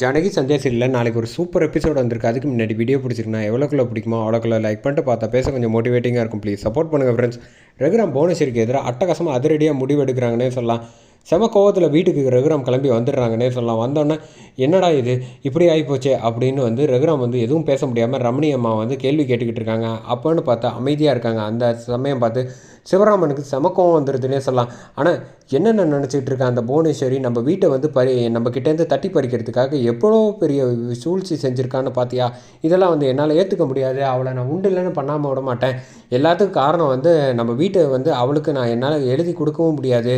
ஜானகி சந்தியா இல்லை நாளைக்கு ஒரு சூப்பர் எபிசோட் வந்திருக்கு. அதுக்கு முன்னாடி வீடியோ பிடிச்சிருக்குன்னா எவ்வளோக்குள்ள பிடிக்குமோ அவ்வளோக்குள்ள லைக் பண்ணிட்டு பார்த்தா பேச கொஞ்சம் மோட்டிவேட்டிங்காக இருக்கும். ப்ளீஸ் சப்போர்ட் பண்ணுங்கள் ஃப்ரெண்ட்ஸ் ரகுராம் இருக்கு எதிராக அட்டகாசமாக அதிரடியாக முடிவு எடுக்கிறாங்கன்னே சொல்லலாம். செம கோவத்தில் வீட்டுக்கு ரகுராம் கிளம்பி வந்துடுறாங்கன்னே சொல்லலாம் வந்தோடனே என்னடா இது? இப்படி ஆகிப்போச்சே அப்படின்னு வந்து ரகுராம் வந்து எதுவும் பேச முடியாமல் ரமணி அம்மா வந்து கேள்வி கேட்டுக்கிட்டு இருக்காங்க. அப்போன்னு பார்த்தா அமைதியாக இருக்காங்க. அந்த சமயம் பார்த்து சிவராமனுக்கு செம கோவம் வந்துடுதுன்னே சொல்லலாம். ஆனால் என்னென்ன நினச்சிக்கிட்டு இருக்க அந்த புவனேஸ்வரி? நம்ம வீட்டை வந்து பறி நம்ம கிட்டேருந்து தட்டி பறிக்கிறதுக்காக எவ்வளோ பெரிய சூழ்ச்சி செஞ்சுருக்கான்னு பார்த்தியா? இதெல்லாம் வந்து என்னால் ஏற்றுக்க முடியாது. அவளை நான் உண்டு இல்லைன்னு பண்ணாமல் விட மாட்டேன். எல்லாத்துக்கும் காரணம் வந்து நம்ம வீட்டை வந்து அவளுக்கு நான் என்னால் எழுதி கொடுக்கவும் முடியாது.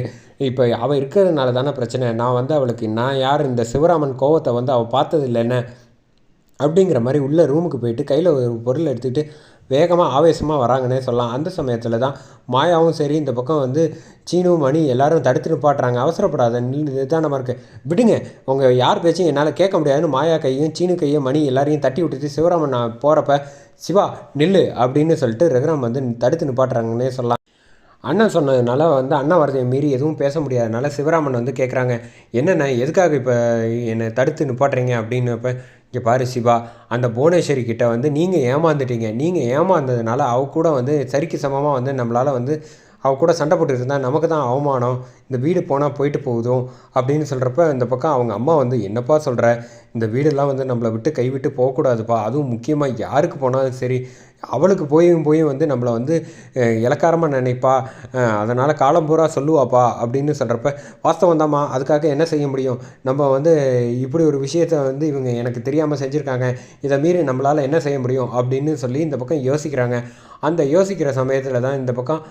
இப்போ அவள் இருக்கிறதுனால தானே பிரச்சனை. நான் வந்து அவளுக்கு நான் யார் இந்த சிவராமன் கோவத்தை வந்து அவள் பார்த்தது இல்லைன்னு அப்படிங்கிற மாதிரி உள்ளே ரூமுக்கு போயிட்டு கையில் ஒரு பொருள் எடுத்துக்கிட்டு வேகமாக ஆவேசமாக வராங்கன்னே சொல்லலாம். அந்த சமயத்தில் தான் மாயாவும் சரி இந்த பக்கம் வந்து சீனு மணி எல்லாரும் தடுத்து நிப்பாட்டுறாங்க அவசரப்படாத நிதானமாக இருக்குது விடுங்க உங்கள் யார் பேச்சும் என்னால் கேட்க முடியாதுன்னு மாயா கையும் சீனு கையும் மணி எல்லாரையும் தட்டி விட்டுட்டு சிவராமன் நான் போகிறப்ப சிவா நில்லு அப்படின்னு சொல்லிட்டு ரகுராம் வந்து தடுத்து நிப்பாட்டுறாங்கன்னே சொல்லலாம். அண்ணன் சொன்னதுனால வந்து அண்ணன் வரதையை மீறி எதுவும் பேச முடியாதனால சிவராமன் வந்து கேட்குறாங்க என்னென்ன எதுக்காக இப்போ என்னை தடுத்து நிப்பாட்டுறீங்க? அப்படின்னு இப்போ இங்கே பாரு சிவா அந்த புவனேஸ்வரி கிட்ட வந்து நீங்கள் ஏமாந்துட்டீங்க. நீங்கள் ஏமாந்ததுனால அவ கூட வந்து சரிக்கு சமமாக வந்து நம்மளால் வந்து அவ கூட சண்டை போட்டு இருந்தால் நமக்கு தான் அவமானம். இந்த வீடு போனால் போயிட்டு போகுதும் அப்படின்னு சொல்கிறப்ப இந்த பக்கம் அவங்க அம்மா வந்து என்னப்பா சொல்கிற இந்த வீடெல்லாம் வந்து நம்மளை விட்டு கைவிட்டு போகக்கூடாதுப்பா. அதுவும் முக்கியமாக யாருக்கு போனாலும் சரி அவளுக்கு போயும் போயும் வந்து நம்மளை வந்து இலக்காரமாக நினைப்பா. அதனால் காலம் பூரா சொல்லுவாப்பா அப்படின்னு சொல்கிறப்ப வாஸ்தவம் தாம்மா அதுக்காக என்ன செய்ய முடியும்? நம்ம வந்து இப்படி ஒரு விஷயத்த வந்து இவங்க எனக்கு தெரியாமல் செஞ்சுருக்காங்க. இதை மீறி நம்மளால் என்ன செய்ய முடியும்? அப்படின்னு சொல்லி இந்த பக்கம் யோசிக்கிறாங்க. அந்த யோசிக்கிற சமயத்தில் தான் இந்த பக்கம்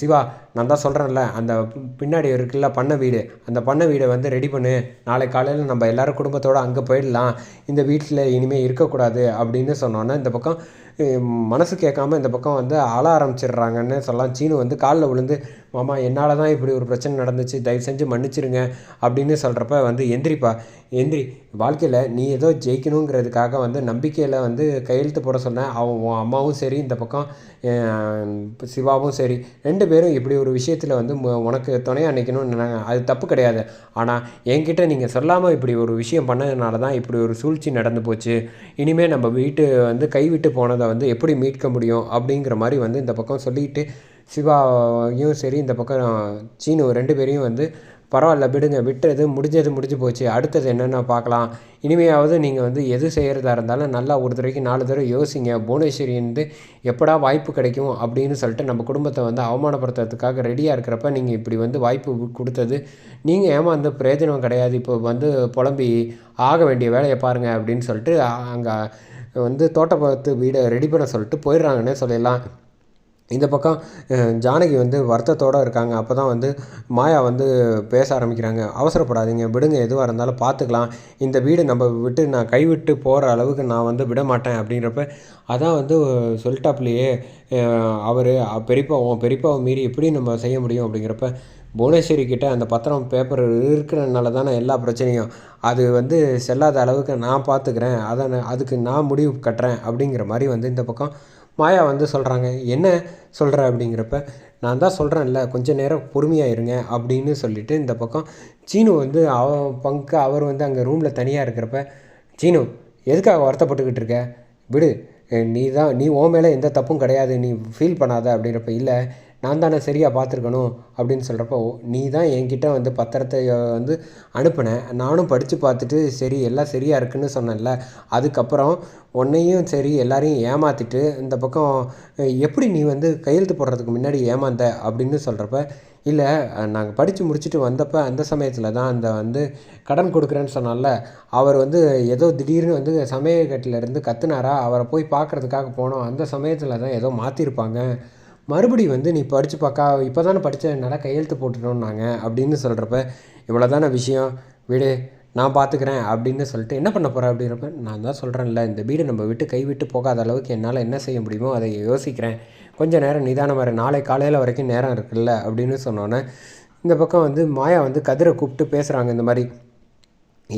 சிவா நான் தான் சொல்கிறேன்ல அந்த பின்னாடி இருக்குல்ல பண்ண வீடு. அந்த பண்ண வீடை வந்து ரெடி பண்ணு. நாளை காலையில் நம்ம எல்லோரும் குடும்பத்தோடு அங்கே போயிடலாம். இந்த வீட்டில் இனிமேல் இருக்கக்கூடாது. அப்படின்னு சொன்னோன்னே இந்த பக்கம் மனசு கேட்காம இந்த பக்கம் வந்து அழ ஆரம்பிச்சிடுறாங்கன்னு சொல்லலாம். சீனு வந்து காலில் விழுந்து மாமா என்னால் தான் இப்படி ஒரு பிரச்சனை நடந்துச்சு? தயவு செஞ்சு மன்னிச்சிருங்க அப்படின்னு சொல்கிறப்ப வந்து எந்திரிப்பா எந்திரி. வாழ்க்கையில் நீ ஏதோ ஜெயிக்கணுங்கிறதுக்காக வந்து நம்பிக்கையில் வந்து கையெழுத்து போட சொன்னேன் அவன் உன் அம்மாவும் சரி இந்த பக்கம் சிவாவும் சரி. ரெண்டு பேரும் இப்படி ஒரு விஷயத்தில் வந்து உனக்கு துணையாக நிற்கணும்னு அது தப்பு கிடையாது. ஆனால் என்கிட்ட நீங்கள் சொல்லாமல் இப்படி ஒரு விஷயம் பண்ணதுனால தான் இப்படி ஒரு சூழ்ச்சி நடந்து போச்சு. இனிமேல் நம்ம வீட்டு வந்து கைவிட்டு போனதை வந்து எப்படி மீட்க முடியும்? அப்படிங்கிற மாதிரி வந்து இந்த பக்கம் சொல்லிட்டு சிவாவையும் சரி இந்த பக்கம் சீனு ரெண்டு பேரையும் வந்து பரவாயில்ல விடுங்க விட்டுறது முடிஞ்சது முடிஞ்சு போச்சு. அடுத்தது என்னென்ன பார்க்கலாம்? இனிமையாவது நீங்கள் வந்து எது செய்கிறதா இருந்தாலும் நல்லா ஒரு தடவைக்கு நாலு தடவை யோசிங்க. புவனேஸ்வரி வந்து எப்படா வாய்ப்பு கிடைக்கும் அப்படின்னு சொல்லிட்டு நம்ம குடும்பத்தை வந்து அவமானப்படுத்துறதுக்காக ரெடியாக இருக்கிறப்ப நீங்கள் இப்படி வந்து வாய்ப்பு கொடுத்தது. நீங்கள் ஏமாந்து பிரயோஜனம் கிடையாது. இப்போ வந்து புலம்பி ஆக வேண்டிய வேலையை பாருங்கள் அப்படின்னு சொல்லிட்டு அங்கே வந்து தோட்டப்பத்து வீடை ரெடி பண்ண சொல்லிட்டு போயிடுறாங்கன்னே சொல்லிடலாம் இந்த பக்கம் ஜானகி வந்து வருத்தத்தோடு இருக்காங்க. அப்போ தான் வந்து மாயா வந்து பேச ஆரம்பிக்கிறாங்க. அவசரப்படாதீங்க விடுங்க. எதுவாக இருந்தாலும் பார்த்துக்கலாம் இந்த வீடு நம்ம விட்டு நான் கைவிட்டு போகிற அளவுக்கு நான் வந்து விட மாட்டேன் அப்படிங்கிறப்ப அதான் வந்து சொல்லிட்டாப்லையே அவர் பெரியப்பாவும் பெரியப்பாவை மீறி எப்படி நம்ம செய்ய முடியும் அப்படிங்கிறப்ப புவனேஸ்வரி கிட்டே அந்த பத்திரம் பேப்பர் இருக்கிறனால தானே எல்லா பிரச்சனையும். அது வந்து செல்லாத அளவுக்கு நான் பார்த்துக்கிறேன் அதை அதுக்கு நான் முடிவு கட்டுறேன் அப்படிங்கிற மாதிரி வந்து இந்த பக்கம் மாயா வந்து சொல்கிறாங்க என்ன சொல்கிற அப்படிங்கிறப்ப நான் தான் சொல்கிறேன்ல கொஞ்சம் நேரம் பொறுமையாக இருங்க அப்படின்னு சொல்லிவிட்டு இந்த பக்கம் சீனு வந்து அவ பங்கு அவர் வந்து அங்கே ரூமில் தனியாக இருக்கிறப்ப சீனு எதுக்காக வருத்தப்பட்டுக்கிட்டு இருக்க? விடு நீ தான் நீ ஓ மேலே எந்த தப்பும் கிடையாது நீ ஃபீல் பண்ணாத அப்படின்றப்ப இல்லை நான் தானே சரியாக பார்த்துருக்கணும் அப்படின்னு சொல்கிறப்போ நீ தான் என்கிட்ட வந்து பத்திரத்தை வந்து அனுப்பினேன் நானும் படித்து பார்த்துட்டு சரி எல்லாம் சரியாக இருக்குன்னு சொன்னேன்ல. அதுக்கப்புறம் உன்னையும் சரி எல்லாரையும் ஏமாற்றிட்டு இந்த பக்கம் எப்படி நீ வந்து கையெழுத்து போடுறதுக்கு முன்னாடி ஏமாந்த? அப்படின்னு சொல்கிறப்ப இல்லை நாங்கள் படித்து முடிச்சுட்டு வந்தப்போ அந்த சமயத்தில் தான் அந்த வந்து கடன் கொடுக்குறேன்னு சொன்னால அவர் வந்து ஏதோ திடீர்னு வந்து சமயக்கட்டிலேருந்து கத்துனாரா? அவரை போய் பார்க்குறதுக்காக போனோம். அந்த சமயத்தில் தான் ஏதோ மாற்றிருப்பாங்க மறுபடி வந்து நீ படித்து பார்க்கா இப்போ தானே படித்ததுனால கையெழுத்து போட்டுட்டோன்னாங்க அப்படின்னு சொல்கிறப்ப இவ்வளோ தானே விஷயம் வீடு நான் பார்த்துக்கிறேன் அப்படின்னு சொல்லிட்டு என்ன பண்ண போகிறேன் அப்படின்றப்ப நான் தான் சொல்கிறேன்ல இந்த வீடு நம்ம விட்டு கைவிட்டு போகாத அளவுக்கு என்னால் என்ன செய்ய முடியுமோ அதை யோசிக்கிறேன். கொஞ்சம் நேரம் நிதானம் வர நாளை காலையில் வரைக்கும் நேரம் இருக்குல்ல அப்படின்னு சொன்னோன்னே இந்த பக்கம் வந்து மாயா வந்து கதிரை கூப்பிட்டு பேசுகிறாங்க இந்த மாதிரி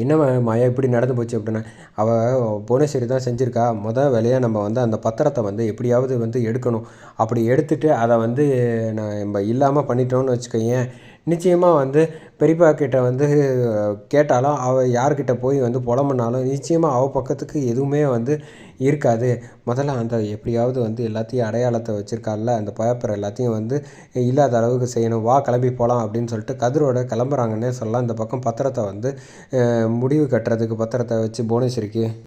என்ன மாயா இப்படி நடந்து போச்சு அப்படின்னா அவள் புவனேஸ்வரி தான் செஞ்சுருக்கா. மொதல் வேலையாக நம்ம வந்து அந்த பத்திரத்தை வந்து எப்படியாவது வந்து எடுக்கணும். அப்படி எடுத்துகிட்டு அதை வந்து நான் நம்ம இல்லாமல் பண்ணிட்டோம்னு வச்சுக்கோயேன் நிச்சயமாக வந்து பெரியப்பா கிட்ட வந்து கேட்டாலும் அவள் யார்கிட்ட போய் வந்து புலம்புனாலும் நிச்சயமாக அவள் பக்கத்துக்கு எதுவுமே வந்து இருக்காது. முதல்ல அந்த எப்படியாவது வந்து எல்லாத்தையும் அடையாளத்தை வச்சுருக்கால அந்த பேப்பர் எல்லாத்தையும் வந்து இல்லாத அளவுக்கு செய்யணும். வா கிளம்பி போகலாம் அப்படின்னு சொல்லிட்டு கதிரோட கிளம்புறாங்கன்னே சொல்லலாம். இந்த பக்கம் பத்திரத்தை வந்து முடிவு கட்டுறதுக்கு பத்திரத்தை வச்சு புவனேஸ்வரிக்கு